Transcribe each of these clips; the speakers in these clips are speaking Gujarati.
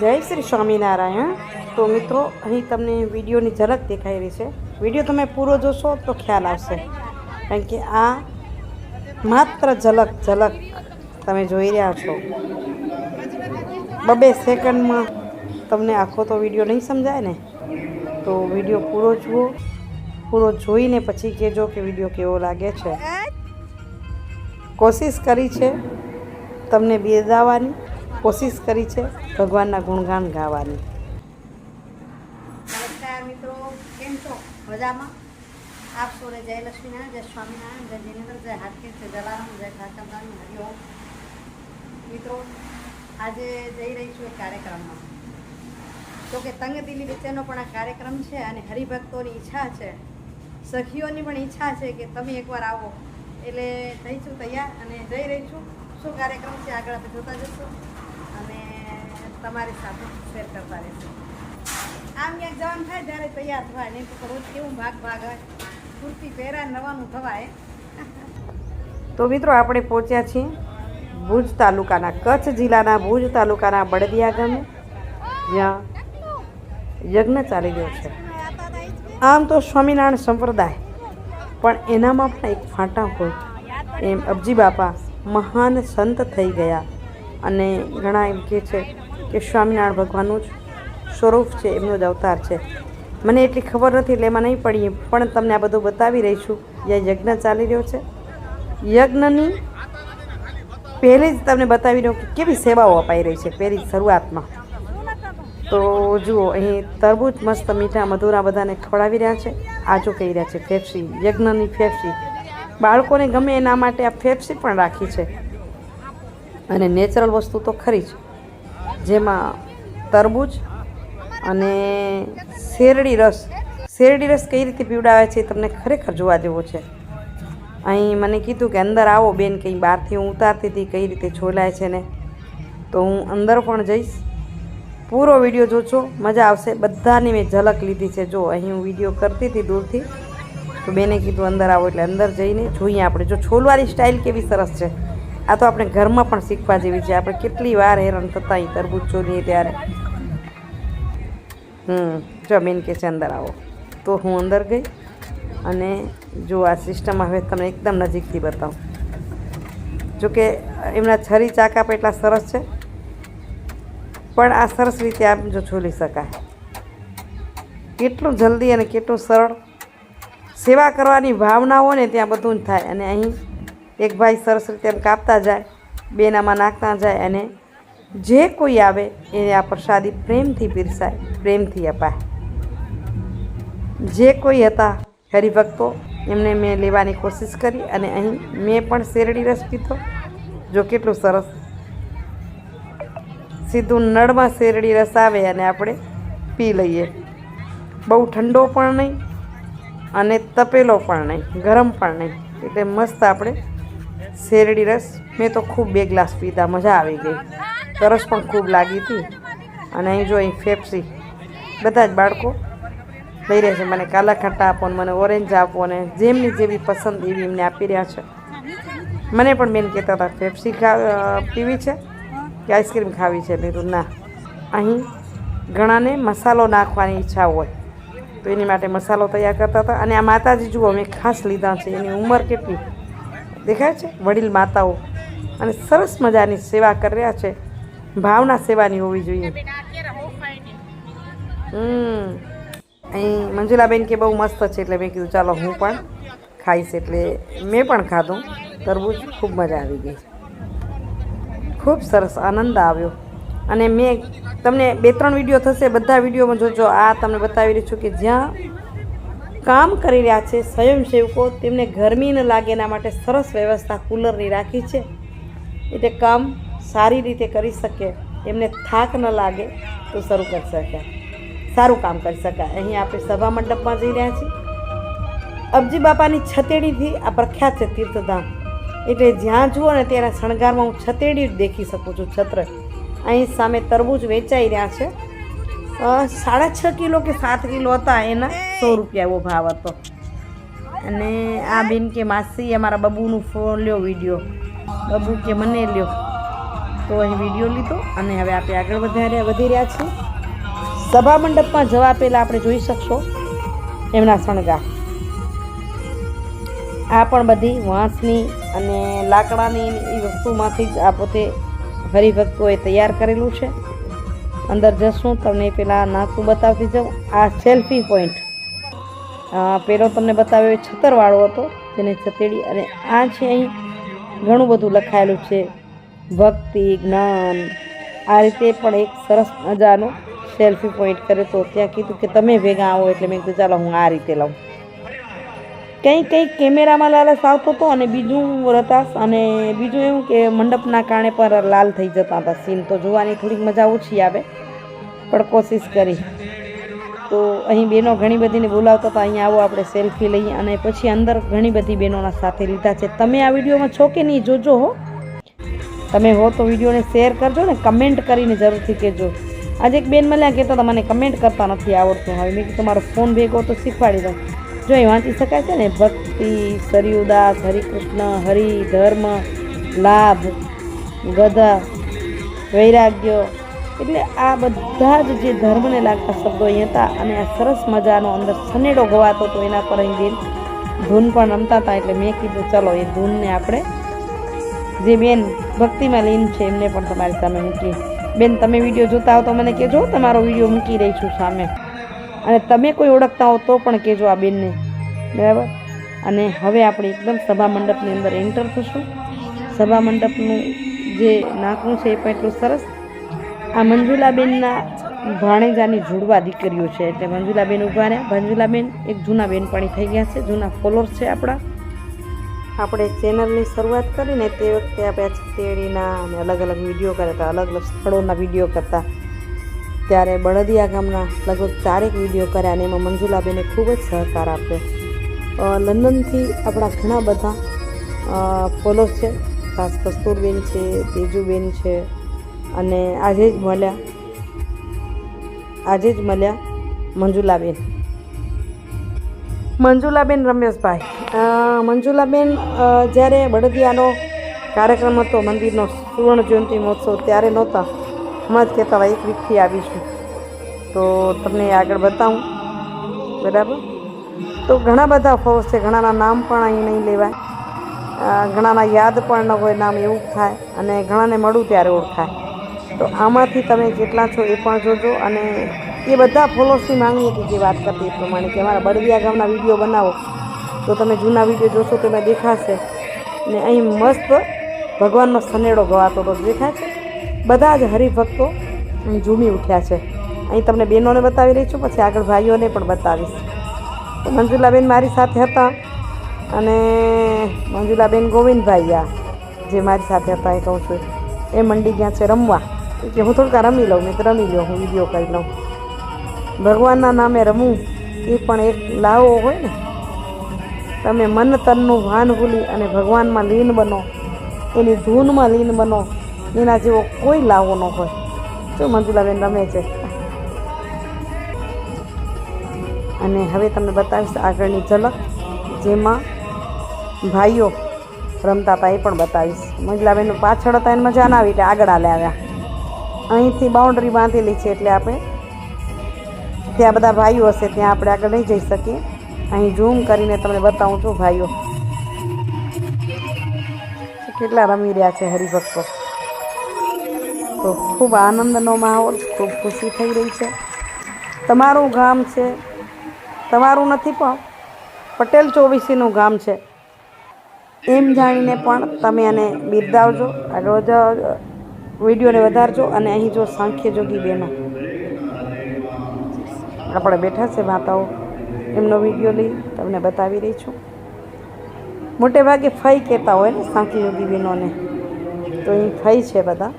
જય શ્રી સ્વામિનારાયણ. તો મિત્રો, અહીં તમને વિડીયોની ઝલક દેખાઈ રહી છે. વીડિયો તમે પૂરો જોશો તો ખ્યાલ આવશે. કારણ કે આ માત્ર ઝલક ઝલક તમે જોઈ રહ્યા છો. બબે સેકન્ડમાં તમને આખો તો વીડિયો નહીં સમજાય ને? તો વીડિયો પૂરો જુઓ. પૂરો જોઈને પછી કહેજો કે વીડિયો કેવો લાગે છે. કોશિશ કરી છે તમને બિરદાવવાની. કોશિશ કરી છે ભગવાનના ગુણગાન ગાવાની. નમસ્કાર મિત્રો, કેમ છો? મજામાં? આપ સૌને જય લક્ષ્મીનારાયણ, જય સ્વામિનારાયણ, જય જિનેન્દ્ર જય હાથકેશ જય જલારામ, જય ઠાકરદાન હરિઓમ મિત્રો, આજે જઈ રહી છું એક કાર્યક્રમમાં. તો કે તંગ દિલ્હી વચ્ચેનો પણ આ કાર્યક્રમ છે અને હરિભક્તોની ઈચ્છા છે. સખીઓની પણ ઈચ્છા છે કે તમે એકવાર આવો. એટલે થઈ છું તૈયાર અને જઈ રહી છું. શું કાર્યક્રમ છે? આગળ આપણે જોતા જશું તમારી સાથે શેર કરતા રહેશે. આમ ક્યાંક થાય ત્યારે તૈયાર થવાય, નહીં તો રોજ કેવું ભાગ ભાગ હોય કુર્તી પહેરાય નવાનું થવાય. તો મિત્રો આપણે પહોંચ્યા છીએ ભુજ તાલુકાના કચ્છ જિલ્લાના ભુજ તાલુકાના બળદિયા ગામે, જ્યાં યજ્ઞ ચાલી રહ્યો છે. આમ તો સ્વામિનારાયણ સંપ્રદાય, પણ એનામાં પણ એક ફાંટા હોય. એમ અબજી બાપા મહાન સંત થઈ ગયા. અને ઘણા એમ કહે છે કે સ્વામિનારાયણ ભગવાનનું જ સ્વરૂપ છે, એમનો જ અવતાર છે. મને એટલી ખબર નથી એટલે એમાં નહીં પડી પણ તમને આ બધું બતાવી રહી છું. જ્યાં યજ્ઞ ચાલી રહ્યો છે. યજ્ઞની પહેલી જ તમને બતાવી રહ્યો કે કેવી સેવાઓ અપાઈ રહી છે, પહેલી શરૂઆતમાં. તો જુઓ, અહીં તરબૂચ મસ્ત મીઠા મધુરા બધાને ખવડાવી રહ્યા છે. આજો કહી રહ્યા છે, ફેફસી, યજ્ઞની ફેફસી. બાળકોને ગમે એના માટે આ ફેફસી પણ રાખી છે. અને નેચરલ વસ્તુ તો ખરી જ. જેમાં તરબૂચ અને શેરડી રસ. શેરડી રસ કઈ રીતે પીવડાવે છે તમને ખરેખર જોવા જેવો છે. અહીં મને કીધું કે અંદર આવો બેન કંઈ બહારથી હું ઉતારતી હતી, કઈ રીતે છોલાય છે ને. તો હું અંદર પણ જઈશ. પૂરો વીડિયો જોજો, મજા આવશે. બધાની મેં ઝલક લીધી છે. જો અહીં હું વીડિયો કરતી હતી દૂરથી, તો બેને કીધું અંદર આવો એટલે અંદર જઈને જોઈએ આપણે. જો છોલવાની સ્ટાઇલ કેવી સરસ છે. આ તો આપણે ઘરમાં પણ શીખવા જેવી છે. આપણે કેટલી વાર હેરાન થતા અહીં તરબૂચ ચોરીએ ત્યારે. હમ, જો બેન કે છે અંદર આવો. તો હું અંદર ગઈ અને જો આ સિસ્ટમ હવે તમને એકદમ નજીકથી બતાવું. જોકે એમના છરી ચાકા પણ એટલા સરસ છે. પણ આ સરસ રીતે આમ જો છોલી શકાય. કેટલું જલ્દી અને કેટલું સરળ સેવા કરવાની ભાવના હોય ને ત્યાં બધું જ થાય. અને અહીં એક ભાઈ સરસ રીતે એમ કાપતા જાય, બેનામાં નાખતા જાય અને જે કોઈ આવે એને આ પ્રસાદી પ્રેમથી પીરસાય, પ્રેમથી અપાય. જે કોઈ હતા હરિભક્તો, એમને મેં લેવાની કોશિશ કરી અને અહીં મેં પણ શેરડી રસ પીધો, જો કેટલું સરસ. સીધું નળમાં શેરડી રસ આવે અને આપણે પી લઈએ. બહુ ઠંડો પણ નહીં અને તપેલો પણ નહીં, ગરમ પણ નહીં. એટલે મસ્ત આપણે શેરડી રસ. મેં તો ખૂબ બે ગ્લાસ પીધા, મજા આવી ગઈ. તરસ પણ ખૂબ લાગી હતી. અને અહીં જો અહીં ફેફસી. બધા જ બાળકો લઈ રહ્યા છે મને કાલા ખટ્ટા આપો મને ઓરેન્જ આપો ને જેમની જેવી પસંદ એવી એમને આપી રહ્યા છે. મને પણ બેન કહેતા હતા, ફેફસી ખા પીવી છે કે આઈસ્ક્રીમ ખાવી છે? મેં કીધું, ના. અહીં ઘણાને મસાલો નાખવાની ઈચ્છા હોય. તો એની માટે મસાલો તૈયાર કરતા હતા. અને આ માતાજી જુઓ મેં ખાસ લીધા છે. એની ઉંમર કેટલી? દેખાય છે? વડીલ માતાઓ અને સરસ મજાની સેવા કરી રહ્યા છે. ભાવના સેવાની હોવી જોઈએ. અહીં મંજુલાબેન કે બહુ મસ્ત છે એટલે મેં કીધું, ચાલો હું પણ ખાઈશ એટલે મેં પણ ખાધું. તરબૂચ ખૂબ મજા આવી ગઈ. ખૂબ સરસ આનંદ આવ્યો. અને મેં તમને બે ત્રણ વીડિયો થશે, બધા વિડીયોમાં જોજો. આ તમને બતાવી રહી છું કે જ્યાં કામ કરી રહ્યા છે સ્વયંસેવકો, તેમને ગરમી ન લાગે એના માટે સરસ વ્યવસ્થા કુલરની રાખી છે. એટલે કામ સારી રીતે કરી શકે એમને થાક ન લાગે તો શરૂ કરી શકે સારું કામ કરી શકાય. અહીં આપણે સભા મંડપમાં જઈ રહ્યા છીએ. અબજી બાપાની છતેડીથી આ પ્રખ્યાત છે તીર્થધામ. એટલે જ્યાં જુઓ ને ત્યાંના શણગારમાં હું છતેડી દેખી શકું છું છત્ર. અહીં સામે તરબૂચ વેચાઈ રહ્યા છે. સાડા છ કિલો કે સાત કિલો હતા એના સો રૂપિયા એવો ભાવ હતો. અને આ બેન કે માસી અમારા બબુનું ફોન લ્યો વીડિયો. બબુ કે મને લ્યો. તો અહીં વીડિયો લીધો અને હવે આપણે આગળ વધારે વધી રહ્યા છીએ. સભા મંડપમાં જવા પહેલાં આપણે જોઈ શકશો એમના શણગાર. આ પણ બધી વાંસની અને લાકડાની એ વસ્તુમાંથી જ આ પોતે હરિભક્તોએ તૈયાર કરેલું છે. અંદર જશું, તમને પેલા નાકું બતાવતી જાઉં આ સેલ્ફી પોઈન્ટ પેલો તમને બતાવ્યો એ છતરવાળો હતો તેને છતેડી અને આ છે અહીં ઘણું બધું લખાયેલું છે. ભક્તિ, જ્ઞાન, આ રીતે પણ એક સરસ મજાનો સેલ્ફી પોઈન્ટ કરે તો ત્યાં કીધું કે તમે ભેગા આવો એટલે મેં કીધું ચાલો હું આ રીતે લઉં. કંઈ કંઈક કેમેરામાં લાલચ આવતો હતો અને બીજું રતાશ અને બીજું એવું કે મંડપના કારણે પણ લાલ થઈ જતા હતા સીન. તો જોવાની થોડીક મજા ઓછી આવે, પણ કોશિશ કરી. તો અહીં બહેનો ઘણી બધીને બોલાવતા હતા અહીં આવો, આપણે સેલ્ફી લઈએ અને પછી અંદર ઘણી બધી બહેનોના સાથે લીધા છે. તમે આ વિડીયોમાં છો કે નહીં, જોજો હો. તમે હો તો વિડીયોને શેર કરજો ને કમેન્ટ કરીને જરૂરથી કહેજો. આજે એક બેન મળ્યા, કહેતા હતા, મને કમેન્ટ કરતા નથી આવડતું. હવે મેં તમારો ફોન ભેગો તો શીખવાડી દઉં. જો એ વાંચી શકાય છે ને? ભક્તિ, સરયુદાસ, હરિકૃષ્ણ, હરિ ધર્મ, લાભ, ગધા, વૈરાગ્ય, એટલે આ બધા જ જે ધર્મને લાગતા શબ્દો અહીં હતા અને આ સરસ મજાનો અંદર સનેડો ગવાતો હતો એના પર અહીં ધૂન પણ રમતા હતા એટલે મેં કીધું, ચલો, એ ધૂનને આપણે જે બેન ભક્તિમાં લીન છે એમને પણ તમારી સામે મૂકી બેન, તમે વીડિયો જોતા હો તો મને કહેજો તમારો વીડિયો મૂકી રહી છું સામે. અને તમે કોઈ ઓળખતા હો તો પણ કહેજો આ બેનને. બરાબર? અને હવે આપણે એકદમ સભા મંડપની અંદર એન્ટર થશું. સભા મંડપનું જે નાકનું છે એ પણ એટલું સરસ. આ મંજુલાબેનના ભાણેજાની જુડવા દીકરીઓ છે. એટલે મંજુલાબેન ઊભા રહ્યા. મંજુલાબેન એક જૂના બેનપણી થઈ ગયા છે. જૂના ફોલોઅર્સ છે આપણા. આપણે ચેનલની શરૂઆત કરીને તે વખતે આપણે તેડીના અને અલગ અલગ વીડિયો કરતા અલગ અલગ સ્થળોના વીડિયો કરતા. ત્યારે બળદિયા ગામના લગભગ ચારેક વીડિયો કર્યા અને એમાં મંજુલાબેને ખૂબ જ સહકાર આપ્યો. લંડનથી આપણા ઘણા બધા ફોલોસ છે. ખાસ કસ્તુરબેન છે, તેજુબેન છે અને આજે જ મળ્યા, આજે જ મળ્યા મંજુલાબેન. મંજુલાબેન રમેશભાઈ મંજુલાબેન જ્યારે બળદિયાનો કાર્યક્રમ હતો, મંદિરનો સુવર્ણ જયંતિ મહોત્સવ ત્યારે નહોતા. હમણાં જ કહેતા હતા એક વીકથી આવીશું. તો તમને આગળ બતાવું. બરાબર? તો ઘણા બધા ફોર્સ છે, ઘણાના નામ પણ અહીં નહીં લેવાય. ઘણાના યાદ પણ ન હોય, નામ એવું થાય અને ઘણાને મળું ત્યારે ઓળખાય તો આમાંથી તમે કેટલા છો એ પણ જોજો અને એ બધા ફોલોસની માંગણી હતી જે વાત કરતી એ પ્રમાણે કે અમારા બળદિયા ગામના વીડિયો બનાવો. તો તમે જૂના વીડિયો જોશો તો એમાં દેખાશે. ને અહીં મસ્ત ભગવાનનો સનેડો ગવાતો તો દેખાય છે બધા જ હરિભક્તો અહીં ઝૂમી ઉઠ્યા છે. અહીં તમને બહેનોને બતાવી રહી છું, પછી આગળ ભાઈઓને પણ બતાવીશ. તો મંજુલાબેન મારી સાથે હતા અને મંજુલાબેન ગોવિંદભાઈ આ જે મારી સાથે હતા, એ કહું છું. એ મંડી ગયા છે રમવા. કે હું થોડુંક રમી લઉં, મેં રમી લો હું વીડિયો કરી લઉં. ભગવાનના નામે રમવું એ પણ એક લાવો હોય ને. તમે મન તનનું ભાન ભૂલી અને ભગવાનમાં લીન બનો, એની ધૂનમાં લીન બનો એના જેવો કોઈ લાવો ન હોય જો મંજુલાબેન રમે છે અને હવે તમને બતાવીશ આગળની ઝલક જેમાં ભાઈઓ રમતા હતા એ પણ બતાવીશ મંજુલાબેન પાછળ હતા એને મજા ના આવી એટલે આગળ આલે આવ્યા અહીંથી બાઉન્ડ્રી બાંધેલી છે એટલે આપણે ત્યાં બધા ભાઈઓ હશે ત્યાં આપણે આગળ નહીં જઈ શકીએ અહીં ઝૂમ કરીને તમને બતાવું છું ભાઈઓ કેટલા રમી રહ્યા છે હરિભક્તો તો ખૂબ આનંદનો માહોલ ખૂબ ખુશી થઈ રહી છે. તમારું ગામ છે. તમારું નથી પણ પટેલ ચોવીસીનું ગામ છે. એમ જાણીને પણ તમે એને બિરદાવજો. વધા વિડીયોને વધારજો અને અહીં જો સાંખ્ય જોગી બહેનો આપણે બેઠા છે માતાઓ, એમનો વીડિયો લઈ તમને બતાવી રહી છું. મોટે ભાગે ફઈ કહેતા હોય ને સાંખી યોગી બહેનોને. તો અહીં ફઈ છે બધા.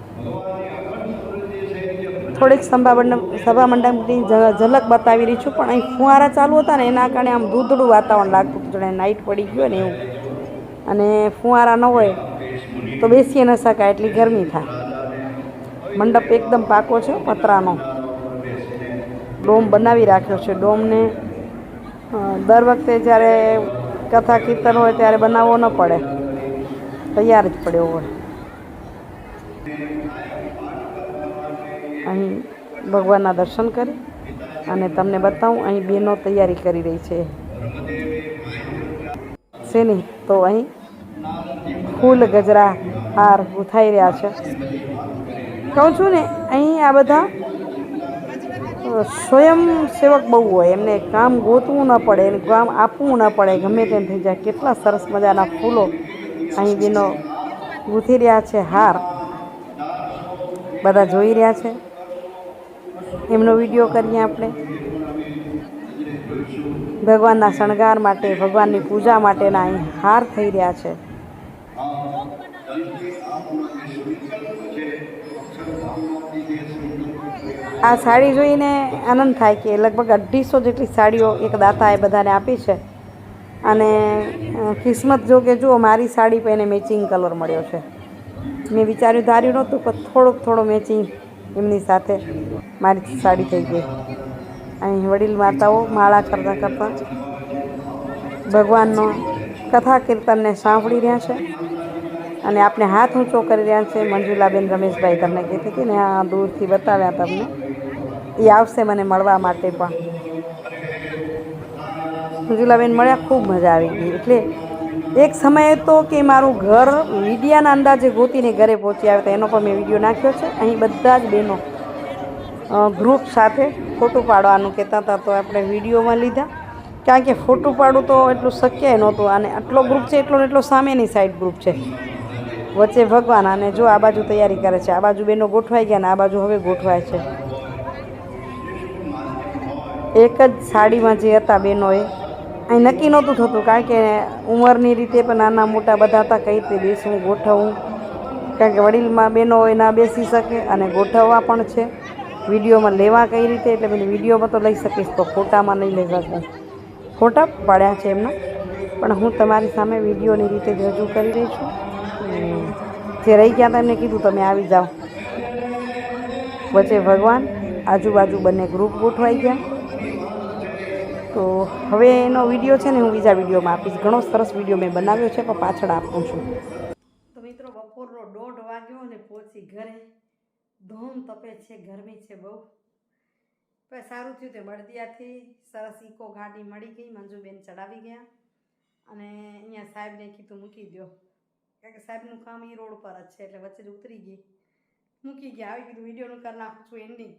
થોડીક સભા મંડપ સભા મંડપની જ- ઝલક બતાવી રહી છું, પણ અહીં ફુવારા ચાલુ હતા ને, એના કારણે આમ દૂધડું વાતાવરણ લાગતું હતું, જાણે નાઇટ પડી ગયો ને એવું. અને ફુવારા ન હોય, તો બેસી ન શકાય, એટલી ગરમી થાય. મંડપ એકદમ પાકો છે, પતરાનો. ડોમ બનાવી રાખ્યો છે, ડોમને દર વખતે જ્યારે કથા કીર્તન હોય ત્યારે બનાવવો ન પડે. તૈયાર જ પડ્યો હોય. અહીં ભગવાનના દર્શન કરી અને તમને બતાવું, અહીં બહેનો તૈયારી કરી રહી છે. શેની તો અહીં ફૂલ ગજરા હાર ગૂંથાઈ રહ્યા છે. કહું છું ને, અહીં આ બધા સ્વયંસેવક બહુ હોય, એમને કામ ગોતવું ન પડે, એને કામ આપવું ન પડે, ગમે તેમ થઈ જાય. કેટલા સરસ મજાના ફૂલો અહીં બેનો ગૂંથી રહ્યા છે, હાર. બધા જોઈ રહ્યા છે. એમનો વીડિયો કરીએ આપણે. ભગવાનના શણગાર માટે, ભગવાનની પૂજા માટેના અહીં હાર થઈ રહ્યા છે. આ સાડી જોઈને આનંદ થાય કે લગભગ અઢીસો જેટલી સાડીઓ એક દાતાએ બધાને આપી છે. અને કિસ્મત જો કે જુઓ, મારી સાડી પર એને મેચિંગ કલર મળ્યો છે. મેં વિચાર્યું ધાર્યું નહોતું, પણ થોડોક થોડો મેચિંગ એમની સાથે મારી સાડી થઈ ગઈ. અહીં વડીલ માતાઓ માળા કરતાં કરતાં ભગવાનનો કથા કીર્તનને સાંભળી રહ્યા છે અને આપણે હાથ ઊંચો કરી રહ્યા છે. મંજુલાબેન રમેશભાઈ તમને કહેતી હતી ને આ દૂરથી બતાવ્યા તમને. એ આવશે મને મળવા માટે પણ. મંજુલાબેન મળ્યા, ખૂબ મજા આવી ગઈ. એટલે એક સમયે તો કે મારું ઘર મીડિયાના અંદાજે ગોતીને ઘરે પહોંચી આવ્યો હતો એનો પણ મેં વીડિયો નાખ્યો છે. અહીં બધા જ બહેનો ગ્રુપ સાથે ફોટો પાડવાનું કહેતા હતા તો આપણે વિડીયોમાં લીધા. કારણ કે ફોટો પાડવું તો એટલું શક્ય નહોતું અને આટલો ગ્રુપ છે, એટલો એટલો સામેની સાઈડ ગ્રુપ છે. વચ્ચે ભગવાન અને જો આ બાજુ તૈયારી કરે છે. આ બાજુ બેનો ગોઠવાઈ ગયા ને આ બાજુ હવે ગોઠવાય છે. એક જ સાડીમાં જે હતા બહેનોએ અહીં નક્કી નહોતું થતું, કારણ કે ઉંમરની રીતે પણ નાના મોટા બધા હતા, કઈ રીતે બેસવું, ગોઠવવું. કારણ કે વડીલમાં બહેનો હોય ના બેસી શકે અને ગોઠવવા પણ છે. વિડીયોમાં લેવા કઈ રીતે, એટલે મને વિડીયોમાં તો લઈ શકીશ, તો ફોટામાં નહીં લઈ શકું. ફોટા પાડ્યા છે એમના, પણ હું તમારી સામે વિડીયોની રીતે જ રજૂ કરી રહી છું. જે રહી ગયા હતા એમને કીધું, તમે આવી જાઓ. વચ્ચે ભગવાન આજુબાજુ બંને ગ્રુપ ગોઠવાઈ ગયા. તો હવે એનો વીડિયો છે ને હું બીજા વિડીયોમાં આપીશ. ઘણો સરસ વીડિયો મેં બનાવ્યો છે, પણ પાછળ આપું છું. તો મિત્રો બપોરનો દોઢ વાગ્યો ને પહોંચી ઘરે. ધૂમ તપે છે, ગરમી છે બહુ. પણ સારું થયું તે બળદિયાથી સરસ ઇકો ગાડી મળી ગઈ, મંજુબેન ચડાવી ગયા. અને અહીંયા સાહેબને કીધું મૂકી દો કારણ કે સાહેબનું કામ એ રોડ પર જ છે, એટલે વચ્ચે જ ઉતરી ગઈ. મૂકી ગયા, આવી કીધું વિડીયોનું કરી નાખું છું એન્ડિંગ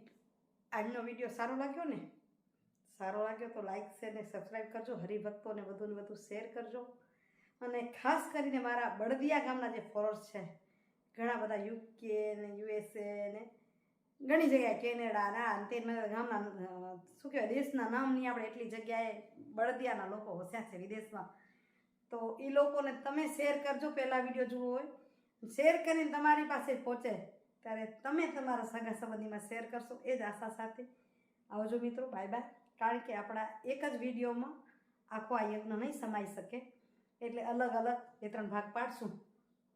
આજનો વીડિયો સારો લાગ્યો ને? સારો લાગ્યો તો લાઈક શેર ને સબસ્ક્રાઈબ કરજો હરિભક્તોને વધુને વધુ શેર કરજો. અને ખાસ કરીને મારા બળદિયા ગામના જે ફોલોઅર્સ છે, ઘણા બધા યુકે ને યુએસએ ને ઘણી જગ્યાએ કેનેડાના અને તે ગામના શું કહેવાય, દેશના નામની આપણે એટલી જગ્યાએ બળદિયાના લોકો વસ્યા છે વિદેશમાં. તો એ લોકોને તમે શેર કરજો, પહેલાં વીડિયો જોવો હોય. શેર કરીને તમારી પાસે પહોંચે, ત્યારે તમે તમારા સગા સંબંધીમાં શેર કરશો, એ જ આશા સાથે. આવજો મિત્રો બાય બાય કારણ કે આપણા એક જ વિડીયોમાં આખો આ યજ્ઞ નહીં સમાઈ શકે. એટલે અલગ અલગ બે ત્રણ ભાગ પાડશું.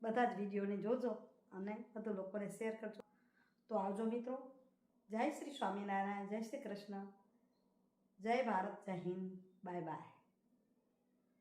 બધા જ વિડીયોને જોજો અને બધું લોકોને શેર કરજો. તો આવજો મિત્રો. જય શ્રી સ્વામિનારાયણ, જય શ્રી કૃષ્ણ. જય ભારત, જય હિન્દ. Bye bye.